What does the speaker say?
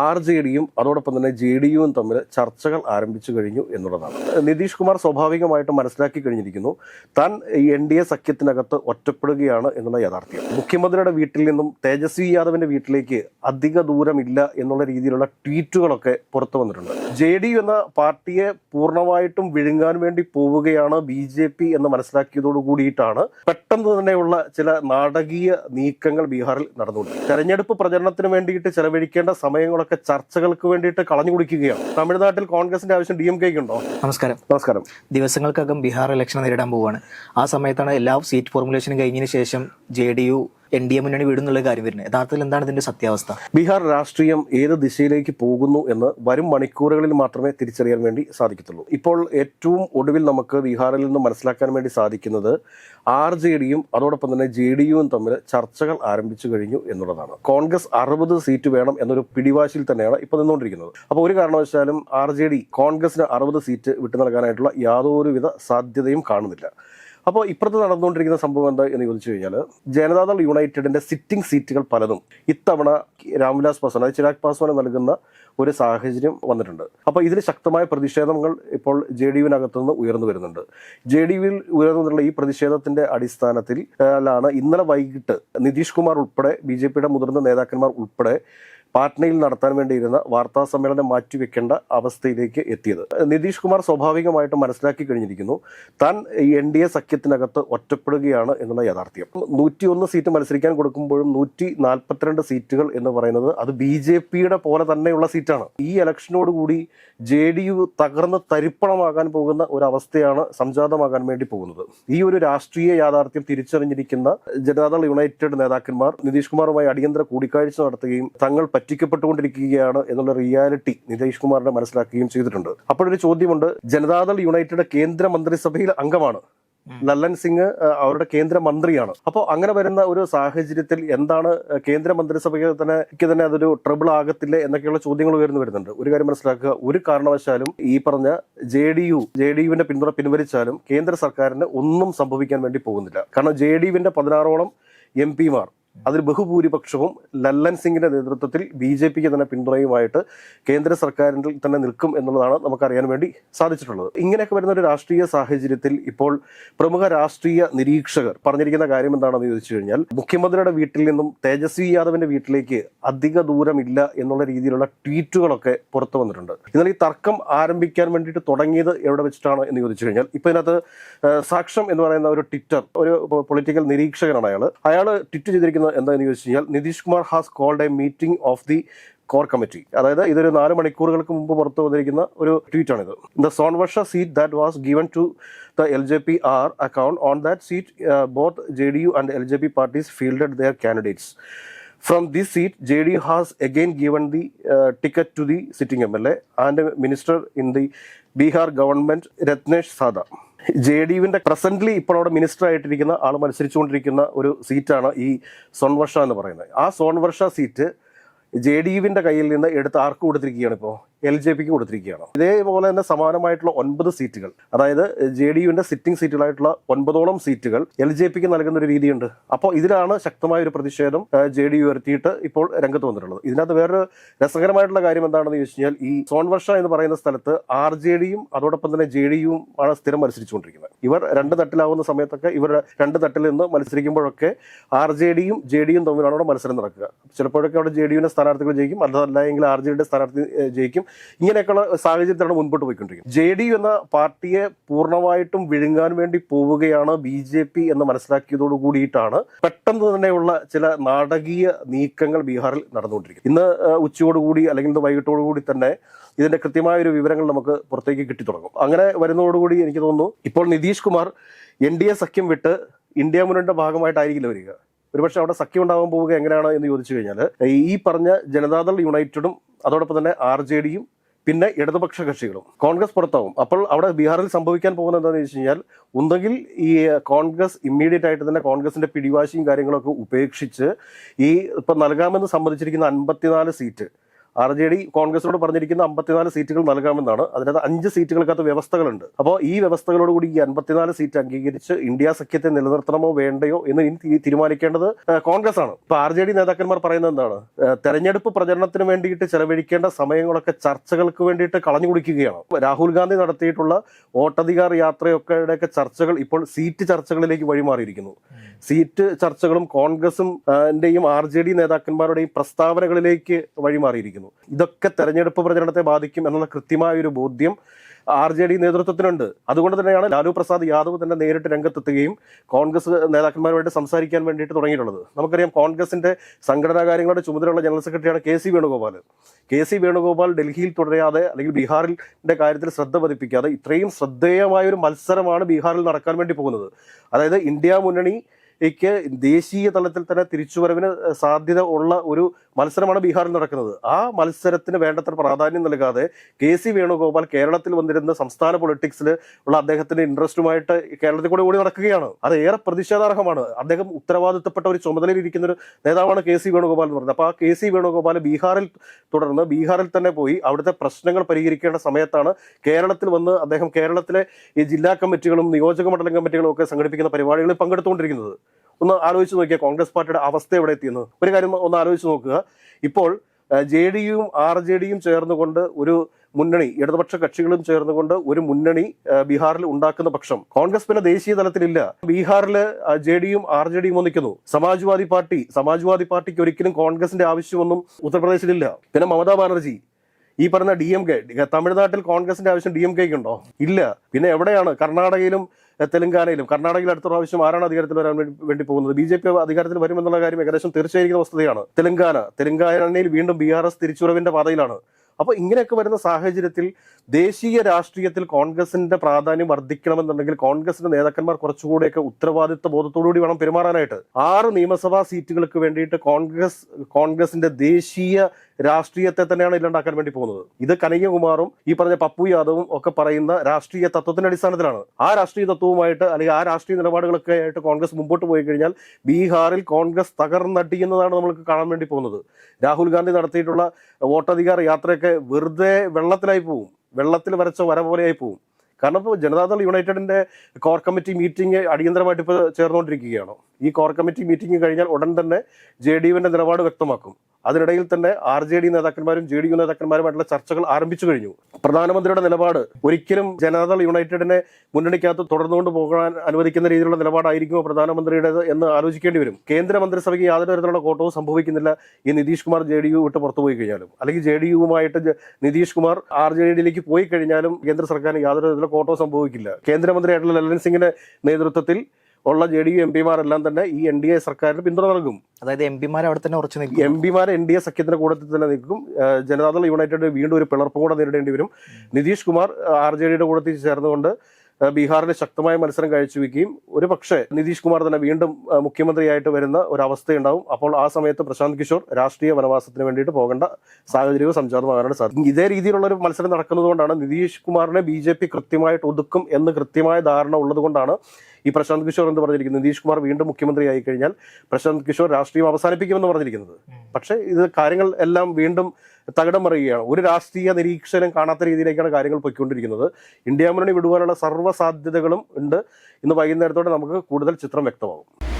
R J ഡിയും അതോടൊപ്പം തന്നെ ജെ ഡി യുവും തമ്മിൽ ചർച്ചകൾ ആരംഭിച്ചു കഴിഞ്ഞു എന്നുള്ളതാണ്. നിതീഷ് കുമാർ സ്വാഭാവികമായിട്ടും മനസ്സിലാക്കി കഴിഞ്ഞിരിക്കുന്നു താൻ ഈ എൻ ഡി എ സഖ്യത്തിനകത്ത് ഒറ്റപ്പെടുകയാണ് എന്നുള്ള യാഥാർത്ഥ്യം. മുഖ്യമന്ത്രിയുടെ വീട്ടിൽ നിന്നും തേജസ്വി യാദവിന്റെ വീട്ടിലേക്ക് അധിക ദൂരമില്ല എന്നുള്ള രീതിയിലുള്ള ട്വീറ്റുകളൊക്കെ പുറത്തു വന്നിട്ടുണ്ട്. ജെ ഡി യു എന്ന പാർട്ടിയെ പൂർണമായിട്ടും വിഴുങ്ങാൻ വേണ്ടി പോവുകയാണ് ബി ജെ പി എന്ന് മനസ്സിലാക്കിയതോടു കൂടിയിട്ടാണ് പെട്ടെന്ന് തന്നെയുള്ള ചില നാടകീയ നീക്കങ്ങൾ ബീഹാറിൽ നടന്നുകൊണ്ട് തെരഞ്ഞെടുപ്പ് പ്രചരണത്തിന് വേണ്ടിയിട്ട് ചെലവഴിക്കേണ്ട സമയങ്ങളൊക്കെ ചർച്ചകൾക്ക് വേണ്ടിയിട്ട് കളഞ്ഞു കുടിക്കുകയാണ്. തമിഴ്നാട്ടിൽ കോൺഗ്രസിന്റെ ആവശ്യം ഡി എം കെക്ക് ഉണ്ടോ നമസ്കാരം. നമസ്കാരം. ദിവസങ്ങൾക്കകം ബീഹാർ ഇലക്ഷൻ നേരിടാൻ പോവുകയാണ്. ആ സമയത്താണ് എല്ലാ സീറ്റ് ഫോർമുലേഷനും കഴിഞ്ഞതിന് ശേഷം J D U N D A മുന്നണി വിടുന്നുള്ള കാര്യം വരുന്നത്. യഥാർത്ഥത്തിൽ എന്താണ് ഇതിന്റെ സത്യാവസ്ഥ? ബീഹാർ രാഷ്ട്രീയം ഏത് ദിശയിലേക്ക് പോകുന്നു എന്ന് വരും മണിക്കൂറുകളിൽ മാത്രമേ തിരിച്ചറിയാൻ വേണ്ടി സാധിക്കത്തുള്ളൂ. ഇപ്പോൾ ഏറ്റവും ഒടുവിൽ നമുക്ക് ബീഹാറിൽ നിന്ന് മനസ്സിലാക്കാൻ വേണ്ടി സാധിക്കുന്നത് ആർ ജെ ഡിയും അതോടൊപ്പം തന്നെ ജെ ഡി യുവും തമ്മിൽ ചർച്ചകൾ ആരംഭിച്ചു കഴിഞ്ഞു എന്നുള്ളതാണ്. കോൺഗ്രസ് അറുപത് സീറ്റ് വേണം എന്നൊരു പിടിവാശിയിൽ തന്നെയാണ് ഇപ്പോൾ നിന്നുകൊണ്ടിരിക്കുന്നത്. അപ്പോൾ ഒരു കാരണവശാലും ആർ ജെ ഡി കോൺഗ്രസിന് അറുപത് സീറ്റ് വിട്ടു നൽകാനായിട്ടുള്ള യാതൊരുവിധ സാധ്യതയും കാണുന്നില്ല. അപ്പോൾ ഇപ്പുറത്ത് നടന്നുകൊണ്ടിരിക്കുന്ന സംഭവം എന്താ എന്ന് ചോദിച്ചു കഴിഞ്ഞാൽ ജനതാദൾ യുണൈറ്റഡിന്റെ സിറ്റിംഗ് സീറ്റുകൾ പലതും ഇത്തവണ രാംവിലാസ് പാസ്വാൻ അതായത് ചിരാഗ് പാസ്വാന് നൽകുന്ന ഒരു സാഹചര്യം വന്നിട്ടുണ്ട്. അപ്പോൾ ഇതിൽ ശക്തമായ പ്രതിഷേധങ്ങൾ ഇപ്പോൾ ജെ ഡി യുവിനകത്തു നിന്ന് ഉയർന്നു വരുന്നുണ്ട്. ജെ ഡി യുവിൽ ഉയർന്നു വന്നിട്ടുള്ള ഈ പ്രതിഷേധത്തിന്റെ അടിസ്ഥാനത്തിൽ ാണ് ഇന്നലെ വൈകിട്ട് നിതീഷ് കുമാർ ഉൾപ്പെടെ ബി ജെ പിയുടെ മുതിർന്ന നേതാക്കന്മാർ ഉൾപ്പെടെ പാട്നയിൽ നടത്താൻ വേണ്ടിയിരുന്ന വാർത്താ സമ്മേളനം മാറ്റിവെക്കേണ്ട അവസ്ഥയിലേക്ക് എത്തിയത്. നിതീഷ് കുമാർ സ്വാഭാവികമായിട്ടും മനസ്സിലാക്കി കഴിഞ്ഞിരിക്കുന്നു. താൻ എൻ ഡി എ സഖ്യത്തിനകത്ത് ഒറ്റപ്പെടുകയാണ് എന്നുള്ള യാഥാർത്ഥ്യം. നൂറ്റി ഒന്ന് സീറ്റ് മത്സരിക്കാൻ കൊടുക്കുമ്പോഴും നൂറ്റി നാൽപ്പത്തിരണ്ട് സീറ്റുകൾ എന്ന് പറയുന്നത് അത് ബി ജെ പിയുടെ പോലെ തന്നെയുള്ള സീറ്റാണ്. ഈ ഇലക്ഷനോടുകൂടി ജെ ഡി യു തകർന്ന് തരിപ്പണമാകാൻ പോകുന്ന ഒരു അവസ്ഥയാണ് സംജാതമാകാൻ വേണ്ടി പോകുന്നത്. ഈ ഒരു രാഷ്ട്രീയ യാഥാർത്ഥ്യം തിരിച്ചറിഞ്ഞിരിക്കുന്ന ജനതാദൾ യുണൈറ്റഡ് നേതാക്കന്മാർ നിതീഷ് കുമാറുമായി അടിയന്തര കൂടിക്കാഴ്ച നടത്തുകയും തങ്ങൾ പറ്റിക്കപ്പെട്ടുകൊണ്ടിരിക്കുകയാണ് എന്നുള്ള റിയാലിറ്റി നിതീഷ് കുമാറിനെ മനസ്സിലാക്കുകയും ചെയ്തിട്ടുണ്ട്. അപ്പോഴൊരു ചോദ്യമുണ്ട് ജനതാദൾ യുണൈറ്റഡ് കേന്ദ്ര മന്ത്രിസഭയിൽ അംഗമാണ്. ലല്ലൻ സിംഗ് അവരുടെ കേന്ദ്രമന്ത്രിയാണ് അപ്പോൾ അങ്ങനെ വരുന്ന ഒരു സാഹചര്യത്തിൽ എന്താണ് കേന്ദ്രമന്ത്രിസഭയ്ക്ക് കേന്ദ്ര മന്ത്രിസഭയ്ക്ക് തന്നെ തന്നെ അതൊരു ട്രബിൾ ആകത്തില്ലേ എന്നൊക്കെയുള്ള ചോദ്യങ്ങൾ ഉയർന്നു വരുന്നുണ്ട്. ഒരു കാര്യം മനസ്സിലാക്കുക ഒരു കാരണവശാലും ഈ പറഞ്ഞ J D U J D യുവിന്റെ പിന്തുണ പിൻവലിച്ചാലും കേന്ദ്ര സർക്കാരിന് ഒന്നും സംഭവിക്കാൻ വേണ്ടി പോകുന്നില്ല. കാരണം ജെ ഡി യുവിന്റെ പതിനാറോളം എം പിമാർ അതിൽ ബഹുഭൂരിപക്ഷവും ലല്ലൻ സിംഗിന്റെ നേതൃത്വത്തിൽ ബി ജെ പിക്ക് തന്നെ പിന്തുണയുമായിട്ട് കേന്ദ്ര സർക്കാരിൽ തന്നെ നിൽക്കും എന്നുള്ളതാണ് നമുക്കറിയാൻ വേണ്ടി സാധിച്ചിട്ടുള്ളത്. ഇങ്ങനെയൊക്കെ വരുന്ന ഒരു രാഷ്ട്രീയ സാഹചര്യത്തിൽ ഇപ്പോൾ പ്രമുഖ രാഷ്ട്രീയ നിരീക്ഷകർ പറഞ്ഞിരിക്കുന്ന കാര്യം എന്താണെന്ന് ചോദിച്ചു കഴിഞ്ഞാൽ മുഖ്യമന്ത്രിയുടെ വീട്ടിൽ നിന്നും തേജസ്വി യാദവിന്റെ വീട്ടിലേക്ക് അധിക ദൂരമില്ല എന്നുള്ള രീതിയിലുള്ള ട്വീറ്റുകളൊക്കെ പുറത്തു വന്നിട്ടുണ്ട്. എന്നാൽ ഈ തർക്കം ആരംഭിക്കാൻ വേണ്ടിയിട്ട് തുടങ്ങിയത് എവിടെ വെച്ചിട്ടാണ് എന്ന് ചോദിച്ചു കഴിഞ്ഞാൽ ഇപ്പൊ ഇതിനകത്ത് സാക്ഷം എന്ന് പറയുന്ന ഒരു ട്വിറ്റർ ഒരു പൊളിറ്റിക്കൽ നിരീക്ഷകനാണ് അയാൾ അയാൾ ട്വിറ്റ് ചെയ്തിരിക്കുന്നത് എന്താണെന്ന് ചോദിച്ചു കഴിഞ്ഞാൽ Nitish Kumar has called a meeting of the core committee. അതായത് ഇതൊരു നാല് മണിക്കൂറുകൾക്ക് മുമ്പ് പുറത്തു വന്നിരിക്കുന്ന ഒരു ട്വീറ്റാണിത്. The Sonbarsa seat that was given to the L J P R account on that seat both J D U and L J P parties fielded their candidates from this seat J D has again given the ticket to the sitting M L A and minister in the Bihar government Ratnesh Sada. J D യുവിന്റെ presently ഇപ്പോൾ അവിടെ minister ആയിട്ടിരിക്കുന്ന ആൾ മത്സരിച്ചുകൊണ്ടിരിക്കുന്ന ഒരു സീറ്റാണ് ഈ സോൺവർഷ എന്ന് പറയുന്നത്. ആ Sonbarsa seat J D യുവിന്റെ കയ്യിൽ നിന്ന് എടുത്ത് ആർക്ക് കൊടുത്തിരിക്കുകയാണ് ഇപ്പോൾ? എൽ ജെ പിക്ക് കൊടുത്തിരിക്കുകയാണ്. ഇതേപോലെ തന്നെ സമാനമായിട്ടുള്ള ഒൻപത് സീറ്റുകൾ അതായത് ജെ ഡി യുവിന്റെ സിറ്റിംഗ് സീറ്റുകളായിട്ടുള്ള ഒൻപതോളം സീറ്റുകൾ എൽ ജെ പിക്ക് നൽകുന്ന ഒരു രീതിയുണ്ട്. അപ്പോൾ ഇതിലാണ് ശക്തമായ ഒരു പ്രതിഷേധം ജെ ഡി യു ഉയർത്തിയിട്ട് ഇപ്പോൾ രംഗത്ത് വന്നിട്ടുള്ളത്. ഇതിനകത്ത് വേറൊരു രസകരമായിട്ടുള്ള കാര്യം എന്താണെന്ന് ചോദിച്ചു കഴിഞ്ഞാൽ ഈ സോൺവർഷ എന്ന് പറയുന്ന സ്ഥലത്ത് ആർ ജെ ഡിയും അതോടൊപ്പം തന്നെ ജെ ഡി യുവും ആണ് സ്ഥിരം മത്സരിച്ചുകൊണ്ടിരിക്കുന്നത്. ഇവർ രണ്ട് തട്ടിലാവുന്ന സമയത്തൊക്കെ ഇവർ രണ്ട് തട്ടിൽ നിന്ന് മത്സരിക്കുമ്പോഴൊക്കെ ആർ ജെ ഡിയും ജെ ഡിയും തമ്മിലാണ് അവിടെ മത്സരം നടക്കുക. ചിലപ്പോഴൊക്കെ അവിടെ ജെ ഡിയുടെ സ്ഥാനാർത്ഥികൾ ജയിക്കും അതല്ലെങ്കിൽ ആർ ജെ ഡിയുടെ സ്ഥാനാർത്ഥി ജയിക്കും. ഇങ്ങനെയൊക്കെയുള്ള സാഹചര്യത്തിലാണ് മുൻപോട്ട് പോയിക്കൊണ്ടിരിക്കുന്നത്. ജെ ഡി യു എന്ന പാർട്ടിയെ പൂർണമായിട്ടും വിഴുങ്ങാൻ വേണ്ടി പോവുകയാണ് ബി ജെ പി എന്ന് മനസ്സിലാക്കിയതോടു കൂടിയിട്ടാണ് പെട്ടെന്ന് തന്നെയുള്ള ചില നാടകീയ നീക്കങ്ങൾ ബീഹാറിൽ നടന്നുകൊണ്ടിരിക്കുന്നത്. ഇന്ന് ഉച്ചയോടുകൂടി അല്ലെങ്കിൽ ഇന്ന് വൈകിട്ടോടുകൂടി തന്നെ ഇതിന്റെ കൃത്യമായ ഒരു വിവരങ്ങൾ നമുക്ക് പുറത്തേക്ക് കിട്ടി തുടങ്ങും. അങ്ങനെ വരുന്നതോടുകൂടി എനിക്ക് തോന്നുന്നു ഇപ്പോൾ Nitish Kumar N D A സഖ്യം വിട്ട് ഇന്ത്യ മുന്നണിയുടെ ഭാഗമായിട്ടായിരിക്കില്ല വരിക. ഒരുപക്ഷെ അവിടെ സഖ്യം ഉണ്ടാകാൻ പോവുക എങ്ങനെയാണ് എന്ന് ചോദിച്ചു കഴിഞ്ഞാൽ ഈ പറഞ്ഞ ജനതാദൾ യുണൈറ്റഡും അതോടൊപ്പം തന്നെ ആർ ജെ ഡിയും പിന്നെ ഇടതുപക്ഷ കക്ഷികളും. കോൺഗ്രസ് പുറത്താവും. അപ്പോൾ അവിടെ ബീഹാറിൽ സംഭവിക്കാൻ പോകുന്നത് എന്താണെന്ന് വെച്ച് കഴിഞ്ഞാൽ ഒന്നെങ്കിൽ ഈ കോൺഗ്രസ് ഇമ്മീഡിയറ്റ് ആയിട്ട് തന്നെ കോൺഗ്രസിന്റെ പിടിവാശിയും കാര്യങ്ങളൊക്കെ ഉപേക്ഷിച്ച് ഈ ഇപ്പം നൽകാമെന്ന് സമ്മതിച്ചിരിക്കുന്ന അൻപത്തിനാല് സീറ്റ് ആർ ജെ ഡി കോൺഗ്രസിനോട് പറഞ്ഞിരിക്കുന്ന അമ്പത്തിനാല് സീറ്റുകൾ നൽകാമെന്നാണ്. അതിനകത്ത് അഞ്ച് സീറ്റുകൾക്കകത്ത് വ്യവസ്ഥകളുണ്ട്. അപ്പോൾ ഈ വ്യവസ്ഥകളോടുകൂടി ഈ അൻപത്തിനാല് സീറ്റ് അംഗീകരിച്ച് ഇന്ത്യ സഖ്യത്തെ നിലനിർത്തണമോ വേണ്ടയോ എന്ന് ഇനി തീരുമാനിക്കേണ്ടത് കോൺഗ്രസ് ആണ് ഇപ്പൊ ആർ ജെ ഡി നേതാക്കന്മാർ പറയുന്നത് എന്താണ്? തെരഞ്ഞെടുപ്പ് പ്രചരണത്തിന് വേണ്ടിയിട്ട് ചെലവഴിക്കേണ്ട സമയങ്ങളൊക്കെ ചർച്ചകൾക്ക് വേണ്ടിയിട്ട് കളഞ്ഞു കുടിക്കുകയാണ്. രാഹുൽ ഗാന്ധി നടത്തിയിട്ടുള്ള വോട്ടധികാർ യാത്രയൊക്കെയുടെയൊക്കെ ചർച്ചകൾ ഇപ്പോൾ സീറ്റ് ചർച്ചകളിലേക്ക് വഴിമാറിയിരിക്കുന്നു. സീറ്റ് ചർച്ചകളും കോൺഗ്രസും ആർ ജെ ഡി നേതാക്കന്മാരുടെയും പ്രസ്താവനകളിലേക്ക് വഴിമാറിയിരിക്കുന്നു. ഇതൊക്കെ തെരഞ്ഞെടുപ്പ് പ്രചരണത്തെ ബാധിക്കും എന്നുള്ള കൃത്യമായ ഒരു ബോധ്യം ആർ ജെ ഡി നേതൃത്വത്തിനുണ്ട്. അതുകൊണ്ട് തന്നെയാണ് ലാലു പ്രസാദ് യാദവ് തന്നെ നേരിട്ട് രംഗത്തെത്തുകയും കോൺഗ്രസ് നേതാക്കന്മാരുമായിട്ട് സംസാരിക്കാൻ വേണ്ടിയിട്ട് തുടങ്ങിയിട്ടുള്ളത്. നമുക്കറിയാം കോൺഗ്രസിന്റെ സംഘടനാ കാര്യങ്ങളുടെ ചുമതലയുള്ള ജനറൽ സെക്രട്ടറിയാണ് K C Venugopal K C Venugopal ഡൽഹിയിൽ തുടരാതെ അല്ലെങ്കിൽ ബീഹാറിന്റെ കാര്യത്തിൽ ശ്രദ്ധ പതിപ്പിക്കാതെ ഇത്രയും ശ്രദ്ധേയമായ ഒരു മത്സരമാണ് ബീഹാറിൽ നടക്കാൻ വേണ്ടി പോകുന്നത്. അതായത് ഇന്ത്യ മുന്നണി ക്ക് ദേശീയ തലത്തിൽ തന്നെ തിരിച്ചുവരവിന് സാധ്യത ഉള്ള ഒരു മത്സരമാണ് ബീഹാറിൽ നടക്കുന്നത്. ആ മത്സരത്തിന് വേണ്ടത്ര പ്രാധാന്യം നൽകാതെ കെ സി വേണുഗോപാൽ കേരളത്തിൽ വന്നിരുന്ന സംസ്ഥാന പൊളിറ്റിക്സിൽ ഉള്ള അദ്ദേഹത്തിന്റെ ഇൻട്രസ്റ്റുമായിട്ട് കേരളത്തിൽ കൂടെ ഓടി നടക്കുകയാണ്. അത് ഏറെ പ്രതിഷേധാർഹമാണ്. അദ്ദേഹം ഉത്തരവാദിത്തപ്പെട്ട ഒരു ചുമതലയിൽ ഇരിക്കുന്ന ഒരു നേതാവാണ് കെ സി വേണുഗോപാൽ എന്ന് പറഞ്ഞത്. അപ്പോൾ ആ കെ സി വേണുഗോപാൽ ബീഹാറിൽ തുടർന്ന് ബീഹാറിൽ തന്നെ പോയി അവിടുത്തെ പ്രശ്നങ്ങൾ പരിഹരിക്കേണ്ട സമയത്താണ് കേരളത്തിൽ വന്ന് അദ്ദേഹം കേരളത്തിലെ ഈ ജില്ലാ കമ്മിറ്റികളും നിയോജക മണ്ഡലം കമ്മിറ്റികളും ഒക്കെ സംഘടിപ്പിക്കുന്ന പരിപാടികളിൽ പങ്കെടുത്തുകൊണ്ടിരിക്കുന്നത്. ഒന്ന് ആലോചിച്ച് നോക്കിയാൽ കോൺഗ്രസ് പാർട്ടിയുടെ അവസ്ഥ എവിടെ എത്തിയെന്ന് ഒരു കാര്യം ഒന്ന് ആലോചിച്ച് നോക്കുക. ഇപ്പോൾ ജെ ഡിയും ആർ ജെ ഡിയും ചേർന്നുകൊണ്ട് ഒരു മുന്നണി ഇടതുപക്ഷ കക്ഷികളും ചേർന്നുകൊണ്ട് ഒരു മുന്നണി ബീഹാറിൽ ഉണ്ടാക്കുന്ന പക്ഷം. കോൺഗ്രസ് പിന്നെ ദേശീയ തലത്തിലില്ല. ബീഹാറിൽ ജെ ഡിയും ആർ ജെ ഡിയും ഒന്നിക്കുന്നു. സമാജ്വാദി പാർട്ടി സമാജ്വാദി പാർട്ടിക്ക് ഒരിക്കലും കോൺഗ്രസിന്റെ ആവശ്യമൊന്നും ഉത്തർപ്രദേശിലില്ല. പിന്നെ മമതാ ബാനർജി ഈ പറഞ്ഞ ഡി എം കെ തമിഴ്നാട്ടിൽ കോൺഗ്രസിന്റെ ആവശ്യം ഡി എം കെക്ക് ഉണ്ടോ? ഇല്ല. പിന്നെ എവിടെയാണ്? കർണാടകയിലും തെലങ്കാനയിലും. കർണാടകയിൽ അടുത്ത പ്രാവശ്യം ആരാണ് അധികാരത്തിൽ വരാൻ വേണ്ടി പോകുന്നത്? ബി ജെ പി അധികാരത്തിൽ വരുമെന്നുള്ള കാര്യം ഏകദേശം തീർച്ചയായിരിക്കുന്ന വസ്തുതയാണ്. തെലങ്കാന തെലങ്കാനയിൽ വീണ്ടും ബി ആർ എസ് തിരിച്ചുറവിന്റെ പാതയിലാണ്. അപ്പോൾ ഇങ്ങനെയൊക്കെ വരുന്ന സാഹചര്യത്തിൽ ദേശീയ രാഷ്ട്രീയത്തിൽ കോൺഗ്രസിന്റെ പ്രാധാന്യം വർദ്ധിക്കണമെന്നുണ്ടെങ്കിൽ കോൺഗ്രസിന്റെ നേതാക്കന്മാർ കുറച്ചുകൂടെയൊക്കെ ഉത്തരവാദിത്വ ബോധത്തോടുകൂടി വേണം പെരുമാറാനായിട്ട്. ആറ് നിയമസഭാ സീറ്റുകൾക്ക് വേണ്ടിയിട്ട് കോൺഗ്രസ് കോൺഗ്രസിന്റെ ദേശീയ രാഷ്ട്രീയത്തെ തന്നെയാണ് ഇല്ലാണ്ടാക്കാൻ വേണ്ടി പോകുന്നത്. ഇത് കനയ്യകുമാറും ഈ പറഞ്ഞ പപ്പു യാദവും ഒക്കെ പറയുന്ന രാഷ്ട്രീയ തത്വത്തിന്റെ അടിസ്ഥാനത്തിലാണ്. ആ രാഷ്ട്രീയ തത്വവുമായിട്ട് അല്ലെങ്കിൽ ആ രാഷ്ട്രീയ നിലപാടുകളൊക്കെ ആയിട്ട് കോൺഗ്രസ് മുമ്പോട്ട് പോയി കഴിഞ്ഞാൽ ബീഹാറിൽ കോൺഗ്രസ് തകർന്നടിയുന്നതാണ് നമ്മൾക്ക് കാണാൻ വേണ്ടി പോകുന്നത്. രാഹുൽ ഗാന്ധി നടത്തിയിട്ടുള്ള വോട്ടധികാർ യാത്രയൊക്കെ വെറുതെ വെള്ളത്തിലായി പോവും. വെള്ളത്തിൽ വരച്ച വര പോലെയായി പോവും. കാരണം ഇപ്പോൾ ജനതാദൾ യുണൈറ്റഡിന്റെ കോർ കമ്മിറ്റി മീറ്റിംഗ് അടിയന്തരമായിട്ട് ഇപ്പോൾ ചേർന്നുകൊണ്ടിരിക്കുകയാണ്. ഈ കോർ കമ്മിറ്റി മീറ്റിംഗ് കഴിഞ്ഞാൽ ഉടൻ തന്നെ ജെ ഡി യുവിന്റെ നിലപാട് വ്യക്തമാക്കും. അതിനിടയിൽ തന്നെ ആർ ജെ ഡി നേതാക്കന്മാരും ജെ ഡി യു നേതാക്കന്മാരുമായിട്ടുള്ള ചർച്ചകൾ ആരംഭിച്ചു കഴിഞ്ഞു. പ്രധാനമന്ത്രിയുടെ നിലപാട് ഒരിക്കലും ജനതാദൾ യുണൈറ്റഡിനെ മുന്നണിക്കകത്ത് തുടർന്നുകൊണ്ട് പോകാൻ അനുവദിക്കുന്ന രീതിയിലുള്ള നിലപാടായിരിക്കുമോ പ്രധാനമന്ത്രിയുടേത് എന്ന് ആലോചിക്കേണ്ടി വരും. കേന്ദ്രമന്ത്രിസഭയ്ക്ക് യാതൊരു തരത്തിലുള്ള കോട്ടവും സംഭവിക്കുന്നില്ല. ഈ Nitish Kumar J D U വിട്ട് പുറത്തു പോയി കഴിഞ്ഞാലും അല്ലെങ്കിൽ ജെ ഡി യുവുമായിട്ട് നിതീഷ് കുമാർ ആർ ജെ ഡിയിലേക്ക് പോയി കഴിഞ്ഞാലും കേന്ദ്ര സർക്കാരിന് യാതൊരു തരത്തിലുള്ള കോട്ടവും സംഭവിക്കില്ല. കേന്ദ്രമന്ത്രിയായിട്ടുള്ള ലലൻ സിംഗിന്റെ നേതൃത്വത്തിൽ ഉള്ള ജെ ഡി യു എം പിമാരെല്ലാം തന്നെ ഈ എൻ ഡി എ സർക്കാരിന് പിന്തുണ നൽകും. അതായത് എം പിമാർ അവിടെ തന്നെ ഉറച്ചു നിൽക്കും. എം പിമാർ എൻ ഡി എ സഖ്യത്തിന്റെ കൂട്ടത്തിൽ തന്നെ നിൽക്കും. ജനതാദൾ യുണൈറ്റഡ് വീണ്ടും ഒരു പിളർപ്പ് കൂടെ നേരിടേണ്ടി വരും. നിതീഷ് കുമാർ ആർ ജെ ഡിയുടെ കൂട്ടത്തിൽ ചേർന്നുകൊണ്ട് ബീഹാറിൽ ശക്തമായ മത്സരം കാഴ്ചവെക്കുകയും ഒരു പക്ഷേ നിതീഷ് കുമാർ തന്നെ വീണ്ടും മുഖ്യമന്ത്രിയായിട്ട് വരുന്ന ഒരു അവസ്ഥയുണ്ടാവും അപ്പോൾ ആ സമയത്ത് പ്രശാന്ത് കിഷോർ രാഷ്ട്രീയ വനവാസത്തിന് വേണ്ടിയിട്ട് പോകേണ്ട സാഹചര്യവും സംജാതമാകാനാണ് സാധിക്കും ഇതേ രീതിയിലുള്ള ഒരു മത്സരം നടക്കുന്നതുകൊണ്ടാണ് നിതീഷ് കുമാറിനെ ബി ജെ പി കൃത്യമായിട്ട് ഒതുക്കും എന്ന് കൃത്യമായ ധാരണ ഉള്ളതുകൊണ്ടാണ് ഈ പ്രശാന്ത് കിഷോർ എന്ന് പറഞ്ഞിരിക്കുന്നത്. നിതീഷ് കുമാർ വീണ്ടും മുഖ്യമന്ത്രി കഴിഞ്ഞാൽ പ്രശാന്ത് കിഷോർ രാഷ്ട്രീയം അവസാനിപ്പിക്കുമെന്ന് പറഞ്ഞിരിക്കുന്നത്. പക്ഷേ ഇത് കാര്യങ്ങൾ എല്ലാം വീണ്ടും തകിടം മറിയുകയാണ്. ഒരു രാഷ്ട്രീയ നിരീക്ഷണം കാണാത്ത രീതിയിലേക്കാണ് കാര്യങ്ങൾ പൊയ്ക്കൊണ്ടിരിക്കുന്നത്. ഇന്ത്യ മുന്നണി വിടുവാനുള്ള സർവ സാധ്യതകളും ഉണ്ട്. ഇന്ന് വൈകുന്നേരത്തോടെ നമുക്ക് കൂടുതൽ ചിത്രം വ്യക്തമാകും.